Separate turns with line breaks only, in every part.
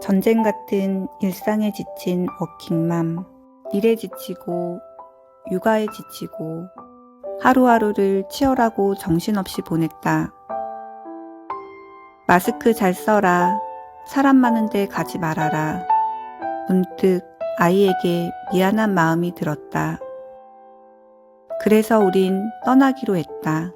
전쟁 같은 일상에 지친 워킹맘. 일에 지치고, 육아에 지치고, 하루하루를 치열하고 정신없이 보냈다. 마스크 잘 써라. 사람 많은데 가지 말아라. 문득 아이에게 미안한 마음이 들었다. 그래서 우린 떠나기로 했다.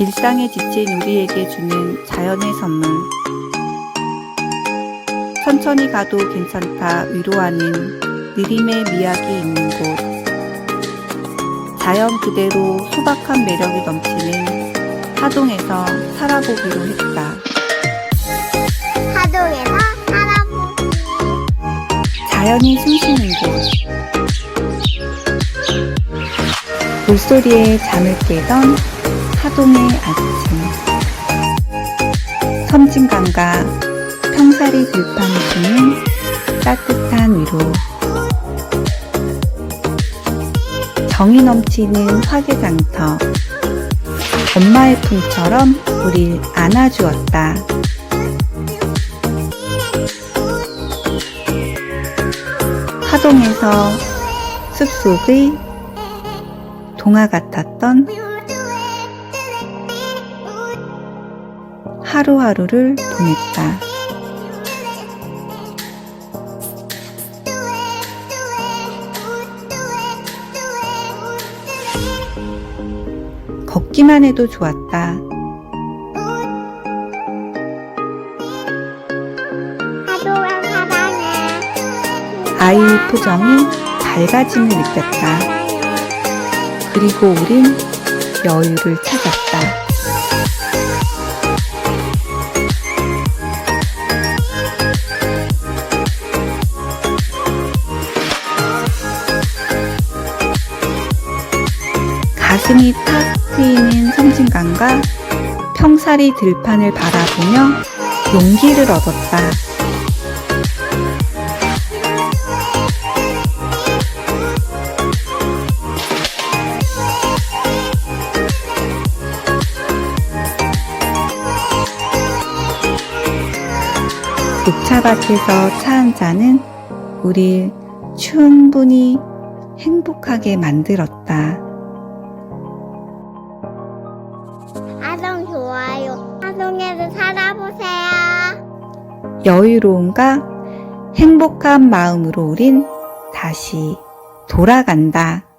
일상에 지친 우리에게 주는 자연의 선물. 천천히 가도 괜찮다 위로하는 느림의 미학이 있는 곳. 자연 그대로 소박한 매력이 넘치는 하동에서 살아보기로 했다.
하동에서 살아보기
자연이 숨쉬는 곳. 물소리에 잠을 깨던 하동의 아침. 섬진강과 평사리 들판이 주는 따뜻한 위로. 정이 넘치는 화개장터. 엄마의 품처럼 우릴 안아주었다. 하동에서 숲속의 동화 같았던 하루하루를 보냈다. 걷기만 해도 좋았다. 아이의 표정이 밝아짐을 느꼈다. 그리고 우린 여유를 찾았다. 가슴이 탁 트이는 섬진강과 평사리 들판을 바라보며 용기를 얻었다. 녹차밭에서 차 한 잔은 우릴 충분히 행복하게 만들었다.
하동 좋아요 하동에서 살아보세요
여유로움과 행복한 마음으로 우린 다시 돌아간다.